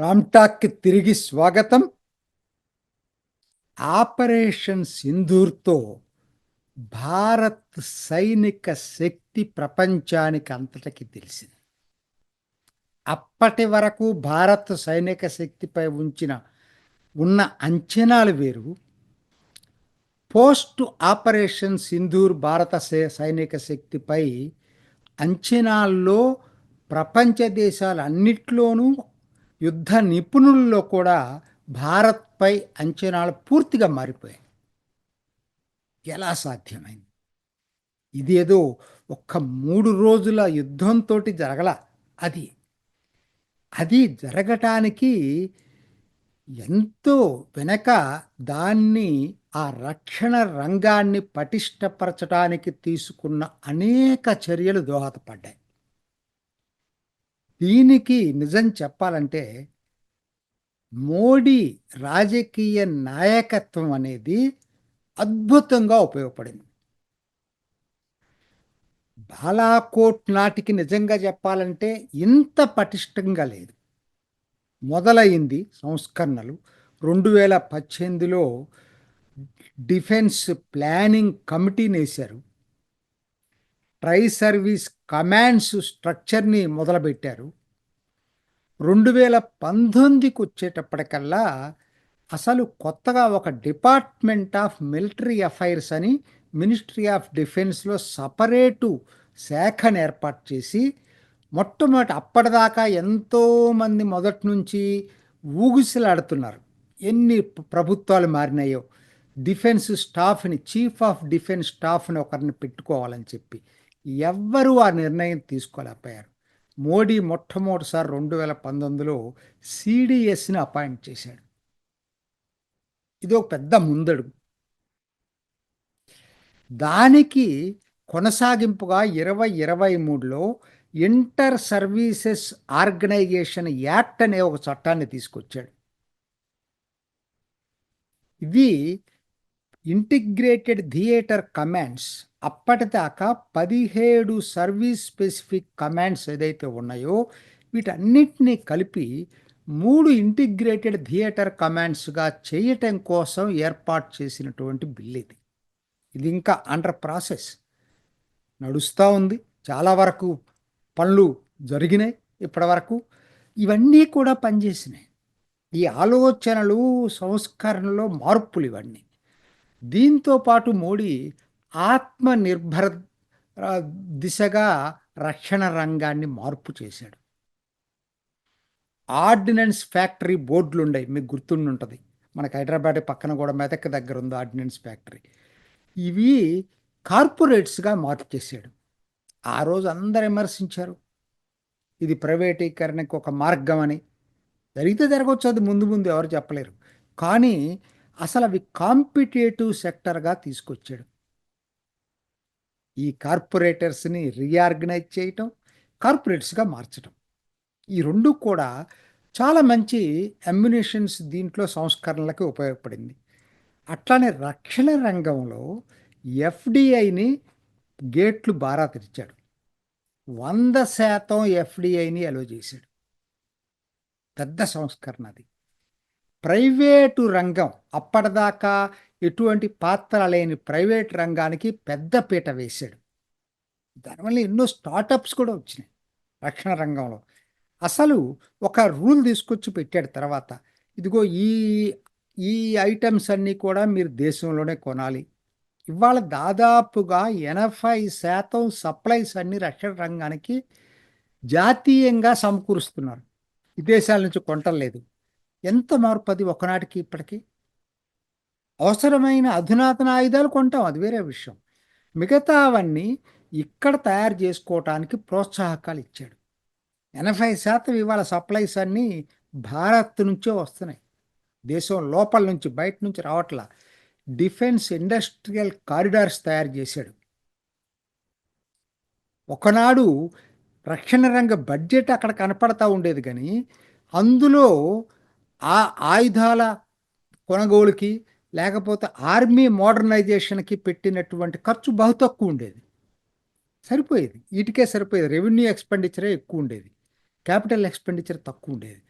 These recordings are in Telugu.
రామ్టాక్కి తిరిగి స్వాగతం. ఆపరేషన్ సింధూర్తో భారత్ సైనిక శక్తి ప్రపంచానికి అంతటికి తెలిసింది. అప్పటి వరకు భారత్ సైనిక శక్తిపై ఉంచిన ఉన్న అంచనాలు వేరు. పోస్ట్ ఆపరేషన్ సింధూర్ భారత సై- సైనిక శక్తిపై అంచనాల్లో ప్రపంచ దేశాలన్నిట్లోనూ యుద్ధ నిపుణుల్లో కూడా భారత్పై అంచనాలు పూర్తిగా మారిపోయాయి. ఎలా సాధ్యమైంది? ఇదేదో ఒక్క మూడు రోజుల యుద్ధంతో జరగల అది. అది జరగటానికి ఎంతో వెనక దాన్ని ఆ రక్షణ రంగాన్ని పటిష్టపరచడానికి తీసుకున్న అనేక చర్యలు దోహదపడ్డాయి. దీనికి నిజం చెప్పాలంటే మోడీ రాజకీయ నాయకత్వం అనేది అద్భుతంగా ఉపయోగపడింది. బాలాకోట్ నాటికి నిజంగా చెప్పాలంటే ఇంత పటిష్టంగా లేదు. మొదలైంది సంస్కరణలు. రెండు వేల పద్దెనిమిదిలో డిఫెన్స్ ప్లానింగ్ కమిటీని వేశారు. ట్రై సర్వీస్ కమాండ్స్ స్ట్రక్చర్ని మొదలుపెట్టారు. రెండు వేల పంతొమ్మిదికి వచ్చేటప్పటికల్లా అసలు కొత్తగా ఒక డిపార్ట్మెంట్ ఆఫ్ మిలిటరీ అఫైర్స్ అని మినిస్ట్రీ ఆఫ్ డిఫెన్స్లో సపరేటు శాఖను ఏర్పాటు చేసి మొట్టమొదటి అప్పటిదాకా ఎంతోమంది మొదటి నుంచి ఊగిసలాడుతున్నారు. ఎన్ని ప్రభుత్వాలు మారినాయో. డిఫెన్స్ స్టాఫ్ని చీఫ్ ఆఫ్ డిఫెన్స్ స్టాఫ్ని ఒకరిని పెట్టుకోవాలని చెప్పి. ఎవ్వరూ ఆ నిర్ణయం తీసుకోలేకపోయారు. మోడీ మొట్టమొదటిసారి రెండు వేల పంతొమ్మిదిలో సిడిఎస్ని అపాయింట్ చేశాడు. ఇది ఒక పెద్ద ముందడుగు. దానికి కొనసాగింపుగా ఇరవై ఇరవై మూడులో ఇంటర్ సర్వీసెస్ ఆర్గనైజేషన్ యాక్ట్ అనే ఒక చట్టాన్ని తీసుకొచ్చాడు. ఇది ఇంటిగ్రేటెడ్ థియేటర్ కమాండ్స్ అప్పటిదాకా పదిహేడు సర్వీస్ స్పెసిఫిక్ కమాండ్స్ ఏదైతే ఉన్నాయో వీటన్నిటినీ కలిపి మూడు ఇంటిగ్రేటెడ్ థియేటర్ కమాండ్స్గా చేయటం కోసం ఏర్పాటు చేసినటువంటి బిల్ ఇది. ఇది ఇంకా అండర్ ప్రాసెస్ నడుస్తూ ఉంది. చాలా వరకు పనులు జరిగినాయి ఇప్పటి వరకు ఇవన్నీ కూడా పనిచేసినాయి. ఈ ఆలోచనలు సంస్కరణలో మార్పులు ఇవన్నీ. దీంతో పాటు మోడీ ఆత్మనిర్భర దిశగా రక్షణ రంగాన్ని మార్పు చేశాడు. ఆర్డినెన్స్ ఫ్యాక్టరీ బోర్డులు ఉన్నాయి మీకు గుర్తుండుంటుంది మనకు హైదరాబాద్ పక్కన కూడా మెదక్ దగ్గర ఉంది ఆర్డినెన్స్ ఫ్యాక్టరీ. ఇవి కార్పొరేట్స్గా మార్పు చేశాడు. ఆ రోజు అందరు విమర్శించారు. ఇది ప్రైవేటీకరణకు ఒక మార్గం అని జరిగితే జరగవచ్చు అది ముందు ముందు ఎవరు చెప్పలేరు. కానీ అసలు అవి కాంపిటేటివ్ సెక్టర్గా తీసుకొచ్చాడు. ఈ కార్పొరేటర్స్ని రీఆర్గనైజ్ చేయటం కార్పొరేట్స్గా మార్చటం. ఈ రెండు కూడా చాలా మంచి అమ్యునేషన్స్ దీంట్లో సంస్కరణలకు ఉపయోగపడింది. అట్లానే రక్షణ రంగంలో ఎఫ్డిఐని గేట్లు బారా తెరిచాడు. వంద శాతం ఎఫ్డిఐని అలో చేశాడు. పెద్ద సంస్కరణ అది. ప్రైవేటు రంగం అప్పటిదాకా ఎటువంటి పాత్ర లేని ప్రైవేట్ రంగానికి పెద్ద పీట వేశాడు. దానివల్ల ఎన్నో స్టార్టప్స్ కూడా వచ్చినాయి రక్షణ రంగంలో. అసలు ఒక రూల్ తీసుకొచ్చి పెట్టాడు తర్వాత ఇదిగో ఈ ఈ ఐటమ్స్ అన్నీ కూడా మీరు దేశంలోనే కొనాలి. ఇవాళ దాదాపుగా ఎనభై శాతం సప్లైస్ అన్ని రక్షణ రంగానికి జాతీయంగా సమకూరుస్తున్నారు. విదేశాల నుంచి కొంటలేదు ఎంత మార్పు అది ఒకనాటికి ఇప్పటికీ? అవసరమైన అధునాతన ఆయుధాలు కొంటాం అది వేరే విషయం. మిగతావన్నీ ఇక్కడ తయారు చేసుకోవటానికి ప్రోత్సాహకాలు ఇచ్చాడు. ఎనభై శాతం ఇవాళ సప్లైస్ అన్నీ భారత్ నుంచే వస్తున్నాయి. దేశం లోపల నుంచి బయట నుంచి రావట్లా. డిఫెన్స్ ఇండస్ట్రియల్ కారిడార్స్ తయారు చేశాడు. ఒకనాడు రక్షణ రంగ బడ్జెట్ అక్కడ కనపడతా ఉండేది కానీ అందులో ఆ ఆయుధాల కొనుగోలుకి లేకపోతే ఆర్మీ మోడర్నైజేషన్కి పెట్టినటువంటి ఖర్చు బహు తక్కువ ఉండేది. సరిపోయేది. వీటికే సరిపోయేది. రెవెన్యూ ఎక్స్పెండిచరే ఎక్కువ ఉండేది. క్యాపిటల్ ఎక్స్పెండిచర్ తక్కువ ఉండేది.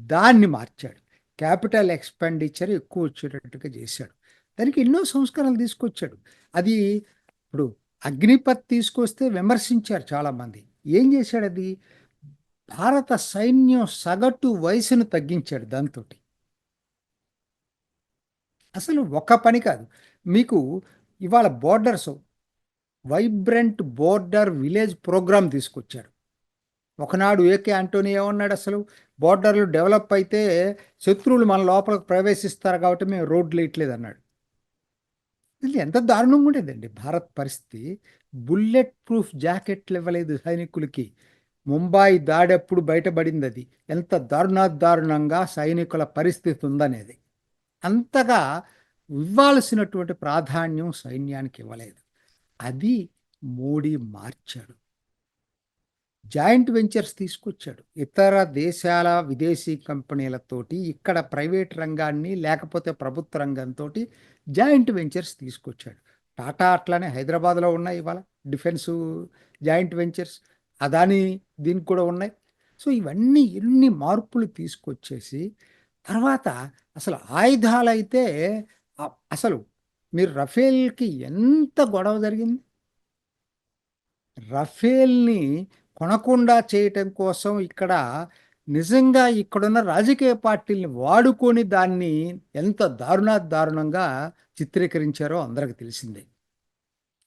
దాన్ని మార్చాడు. క్యాపిటల్ ఎక్స్పెండిచర్ ఎక్కువ వచ్చేటట్టుగా చేశాడు. దానికి ఎన్నో సంస్కరణలు తీసుకొచ్చాడు. అది ఇప్పుడు అగ్నిపత్ తీసుకొస్తే విమర్శించారు చాలామంది. ఏం చేశాడు అది? భారత సైన్యం సగటు వయసును తగ్గించాడు దాంతో అసలు ఒక పని కాదు. మీకు ఇవాళ borders vibrant border village programme తీసుకొచ్చాడు ఒకనాడు ఏకే ఆంటోనీ ఏమన్నాడు అసలు? బోర్డర్లు డెవలప్ అయితే శత్రువులు మన లోపలికి ప్రవేశిస్తారు కాబట్టి మేము రోడ్లు వేయట్లేదు అన్నాడు. ఇది ఎంత దారుణంగా ఉండేదండి. భారత్ పరిస్థితి బుల్లెట్ ప్రూఫ్ జాకెట్లు ఇవ్వలేదు సైనికులకి. ముంబాయి దాడెప్పుడు బయటపడింది అది ఎంత దారుణాదారుణంగా సైనికుల పరిస్థితి ఉందనేది. అంతగా ఇవ్వాల్సినటువంటి ప్రాధాన్యం సైన్యానికి ఇవ్వలేదు. అది మోడీ మార్చాడు. జాయింట్ వెంచర్స్ తీసుకొచ్చాడు. ఇతర దేశాల విదేశీ కంపెనీలతోటి ఇక్కడ ప్రైవేట్ రంగాన్ని లేకపోతే ప్రభుత్వ రంగంతో జాయింట్ వెంచర్స్ తీసుకొచ్చాడు. టాటా అట్లానే హైదరాబాద్లో ఉన్నాయి ఇవాళ డిఫెన్స్ జాయింట్ వెంచర్స్. అదాని దీనికి కూడా ఉన్నాయి. సో ఇవన్నీ ఎన్ని మార్పులు తీసుకొచ్చేసి తర్వాత అసలు ఆయుధాలు అయితే అసలు మీరు రఫేల్కి ఎంత గొడవ జరిగింది? రఫేల్ని కొనకుండా చేయటం కోసం ఇక్కడ నిజంగా ఇక్కడున్న రాజకీయ పార్టీల్ని వాడుకొని దాన్ని ఎంత దారుణా దారుణంగా చిత్రీకరించారో అందరికి తెలిసిందే.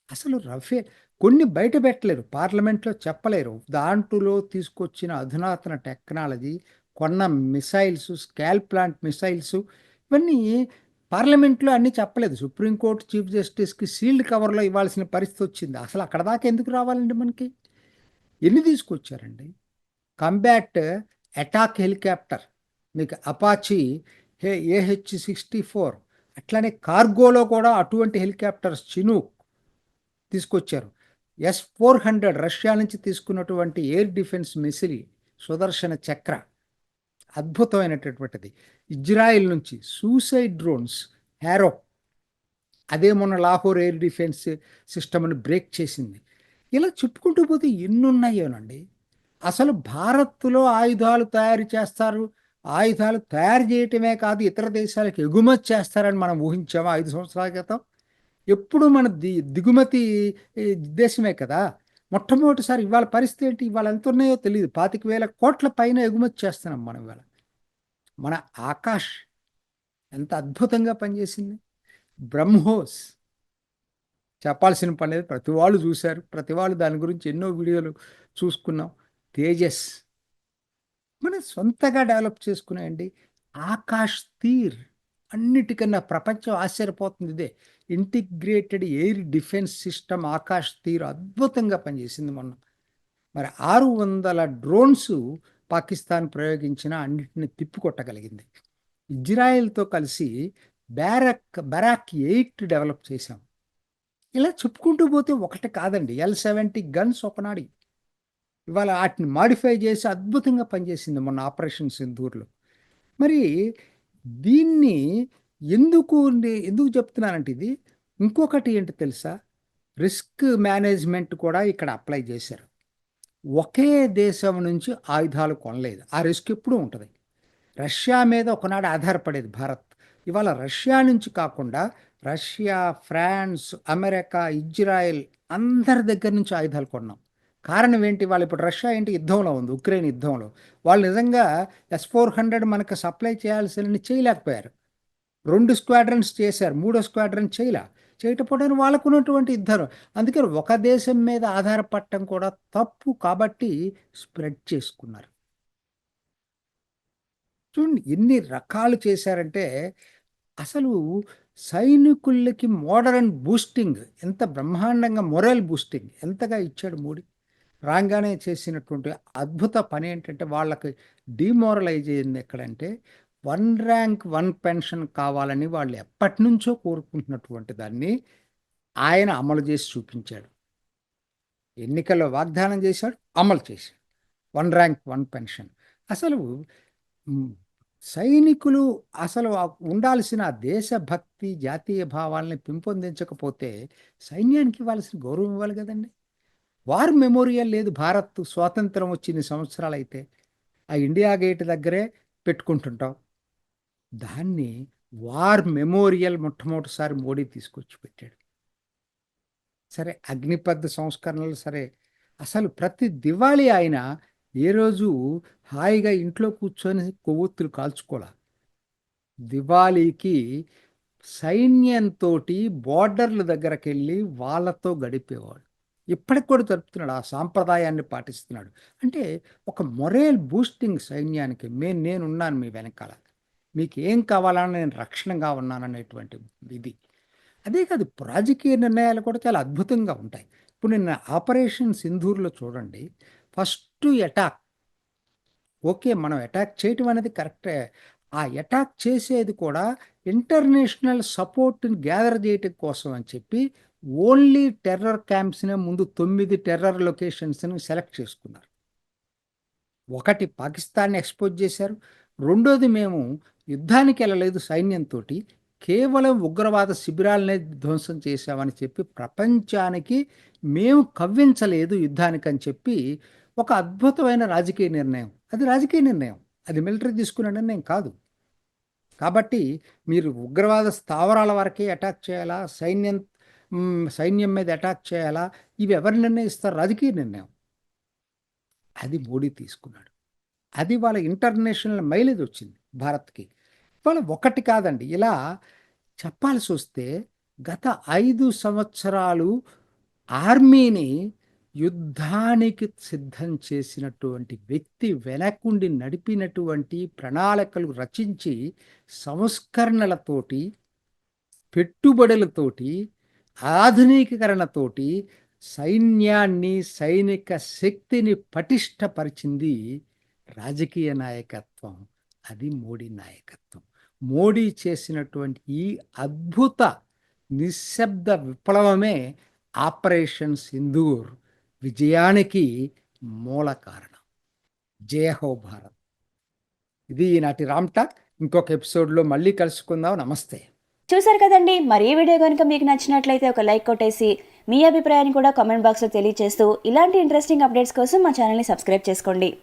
అసలు రఫేల్ కొన్ని బయట పెట్టలేరు పార్లమెంట్లో చెప్పలేరు. దాంట్లో తీసుకొచ్చిన అధునాతన టెక్నాలజీ కొన్న మిసైల్స్ స్కాల్ ప్లాంట్ మిసైల్స్ ఇవన్నీ పార్లమెంట్లో అన్నీ చెప్పలేదు. సుప్రీంకోర్టు చీఫ్ జస్టిస్కి సీల్డ్ కవర్లో ఇవ్వాల్సిన పరిస్థితి వచ్చింది. అసలు అక్కడ దాకా ఎందుకు రావాలండి మనకి? ఎన్ని తీసుకొచ్చారండి? కంబాట్ అటాక్ హెలికాప్టర్ మీకు అపాచీ హే ఏహెచ్ సిక్స్టీ ఫోర్ అట్లానే కార్గోలో కూడా అటువంటి హెలికాప్టర్స్ చినూక్ తీసుకొచ్చారు. ఎస్ ఫోర్ హండ్రెడ్ రష్యా నుంచి తీసుకున్నటువంటి air defence missile Sudarshana Chakra అద్భుతమైనటువంటిది. Israel నుంచి సూసైడ్ డ్రోన్స్ హ్యారో అదే మొన్న లాహోర్ ఎయిర్ డిఫెన్స్ సిస్టమ్ని బ్రేక్ చేసింది. ఇలా చెప్పుకుంటూ పోతే ఎన్నున్నాయోనండి? అసలు భారత్లో ఆయుధాలు తయారు చేస్తారు ఆయుధాలు తయారు చేయటమే కాదు ఇతర దేశాలకు ఎగుమతి చేస్తారని మనం ఊహించాము? ఐదు సంవత్సరాల క్రితం? ఎప్పుడు మన ది దిగుమతి దేశమే కదా. మొట్టమొదటిసారి ఇవాళ పరిస్థితి ఏంటి? ఇవాళ ఎంత ఉన్నాయో తెలియదు పాతిక వేల కోట్ల పైన ఎగుమతి చేస్తున్నాం మనం ఇవాళ. మన ఆకాష్ ఎంత అద్భుతంగా పనిచేసింది. బ్రహ్మోస్. చెప్పాల్సిన పని లేదు. ప్రతి వాళ్ళు చూశారు. ప్రతి వాళ్ళు దాని గురించి ఎన్నో వీడియోలు చూసుకున్నాం. తేజస్. మనం సొంతగా డెవలప్ చేసుకున్నాయండి. ఆకాష్ తీర్. అన్నిటికన్నా ప్రపంచం ఆశ్చర్యపోతుంది ఇదే. Integrated air defence system Akash తీరు అద్భుతంగా పనిచేసింది మొన్న. మరి ఆరు వందల డ్రోన్స్ పాకిస్తాన్ ప్రయోగించిన అన్నిటిని తిప్పికొట్టగలిగింది. ఇజ్రాయెల్తో కలిసి బ్యారక్ బరాక్ ఎయిట్ డెవలప్ చేశాం. ఇలా చెప్పుకుంటూ పోతే ఒకటి కాదండి ఎల్ సెవెంటీ గన్స్ ఒకనాడి ఇవాళ వాటిని మాడిఫై చేసి అద్భుతంగా పనిచేసింది మొన్న ఆపరేషన్ సింధూర్లో. మరి దీన్ని ఎందుకు ఎందుకు చెప్తున్నానంటే ఇది ఇంకొకటి ఏంటి తెలుసా? రిస్క్ మేనేజ్మెంట్ కూడా ఇక్కడ అప్లై చేశారు. ఒకే దేశం నుంచి ఆయుధాలు కొనలేదు. ఆ రిస్క్ ఎప్పుడూ ఉంటుంది. రష్యా మీద ఒకనాడు ఆధారపడేది భారత్. ఇవాళ రష్యా నుంచి కాకుండా రష్యా ఫ్రాన్స్ అమెరికా ఇజ్రాయెల్ అందరి దగ్గర నుంచి ఆయుధాలు కొన్నాం. కారణం ఏంటి? వాళ్ళు ఇప్పుడు రష్యా ఏంటి? యుద్ధంలో ఉంది. ఉక్రెయిన్ యుద్ధంలో. వాళ్ళు నిజంగా ఎస్ ఫోర్ హండ్రెడ్ మనకు సప్లై చేయాల్సిన చేయలేకపోయారు. రెండు స్క్వాడ్రన్స్ చేశారు మూడో స్క్వాడ్రన్ చేయలే. చేయటపోవడానికి వాళ్ళకున్నటువంటి ఇద్దరు. అందుకని ఒక దేశం మీద ఆధారపడటం కూడా తప్పు కాబట్టి స్ప్రెడ్ చేసుకున్నారు. చూడండి ఎన్ని రకాలు చేశారంటే అసలు సైనికులకి మోడర్న్ బూస్టింగ్ ఎంత బ్రహ్మాండంగా మొరల్ బూస్టింగ్ ఎంతగా ఇచ్చాడు మోడీ. రాగానే చేసినటువంటి అద్భుత పని ఏంటంటే వాళ్ళకి డిమోరలైజ్ అయింది ఎక్కడంటే వన్ ర్యాంక్ వన్ పెన్షన్ కావాలని వాళ్ళు ఎప్పటి నుంచో కోరుకుంటున్నటువంటి దాన్ని ఆయన అమలు చేసి చూపించాడు. ఎన్నికల్లో వాగ్దానం చేశాడు అమలు చేశాడు. One rank one pension. అసలు సైనికులు అసలు ఉండాల్సిన దేశభక్తి జాతీయ భావాలని పెంపొందించకపోతే సైన్యానికి ఇవ్వాల్సిన గౌరవం ఇవ్వాలి కదండి. వార్ మెమోరియల్ లేదు భారత్ స్వాతంత్రం వచ్చిన సంవత్సరాలు అయితే ఆ ఇండియా గేట్ దగ్గరే పెట్టుకుంటుంటాం. దాన్ని వార్ మెమోరియల్ మొట్టమొదటిసారి మోడీ తీసుకొచ్చి పెట్టాడు. సరే అగ్నిపథ్ సంస్కరణలు సరే అసలు ప్రతి దివాళీ ఆయన ఏ రోజు హాయిగా ఇంట్లో కూర్చొని కొవ్వొత్తులు కాల్చుకోలే. దివాళీకి సైన్యంతో బార్డర్ల దగ్గరకు వెళ్ళి వాళ్ళతో గడిపేవాడు. ఇప్పటికి కూడా జరుపుతున్నాడు ఆ సాంప్రదాయాన్ని పాటిస్తున్నాడు. అంటే ఒక మొరేల్ బూస్టింగ్ సైన్యానికి మే నేనున్నాను మీ వెనకాల. మీకు ఏం కావాలని నేను రక్షణగా ఉన్నాననేటువంటి ఇది. అదే కాదు రాజకీయ నిర్ణయాలు కూడా చాలా అద్భుతంగా ఉంటాయి. ఇప్పుడు నిన్న ఆపరేషన్ సింధూర్లో చూడండి ఫస్ట్ అటాక్. ఓకే మనం అటాక్ చేయటం అనేది కరెక్టే. ఆ అటాక్ చేసేది కూడా ఇంటర్నేషనల్ సపోర్ట్ని గ్యాదర్ చేయటం కోసం అని చెప్పి ఓన్లీ టెర్రర్ క్యాంప్స్నే ముందు తొమ్మిది టెర్రర్ లొకేషన్స్ని సెలెక్ట్ చేసుకున్నారు. ఒకటి పాకిస్తాన్ని ఎక్స్పోజ్ చేశారు. రెండోది మేము యుద్ధానికి వెళ్ళలేదు సైన్యంతో కేవలం ఉగ్రవాద శిబిరాలనే ధ్వంసం చేశామని చెప్పి ప్రపంచానికి మేము కవ్వించలేదు యుద్ధానికి అని చెప్పి ఒక అద్భుతమైన రాజకీయ నిర్ణయం. అది రాజకీయ నిర్ణయం. అది మిలిటరీ తీసుకునే నిర్ణయం కాదు. కాబట్టి మీరు ఉగ్రవాద స్థావరాల వరకే అటాక్ చేయాలా? సైన్యం సైన్యం మీద అటాక్ చేయాలా? ఇవి ఎవరు నిర్ణయిస్తారు? రాజకీయ నిర్ణయం. అది మోడీ తీసుకున్నాడు. అది వాళ్ళ ఇంటర్నేషనల్ మైలేజ్ వచ్చింది భారత్కి. ఇవాళ ఒకటి కాదండి ఇలా చెప్పాల్సి వస్తే గత ఐదు సంవత్సరాలు ఆర్మీని యుద్ధానికి సిద్ధం చేసినటువంటి వ్యక్తి వెనకుండి నడిపినటువంటి ప్రణాళికలు రచించి సంస్కరణలతోటి పెట్టుబడులతోటి ఆధునికీకరణతోటి సైన్యాన్ని సైనిక శక్తిని పటిష్టపరిచింది రాజకీయ నాయకత్వం అది మోడీ నాయకత్వం. మోడీ చేసినటువంటి ఈ అద్భుత నిశ్శబ్ద విప్లవమే ఆపరేషన్ సింధూర్ విజయానికి మూల కారణం. జయహో భారత్. ఇది ఈనాటి రామ్టాక్ ఇంకొక ఎపిసోడ్లో మళ్ళీ కలుసుకుందాం. నమస్తే. చూసారు కదండి మరి ఈ వీడియో కనుక మీకు నచ్చినట్లయితే ఒక లైక్ కొట్టేసి మీ అభిప్రాయాన్ని కూడా కామెంట్ బాక్స్లో తెలియజేస్తూ ఇలాంటి ఇంట్రెస్టింగ్ అప్డేట్స్ కోసం మా ఛానల్ని సబ్స్క్రైబ్ చేసుకోండి.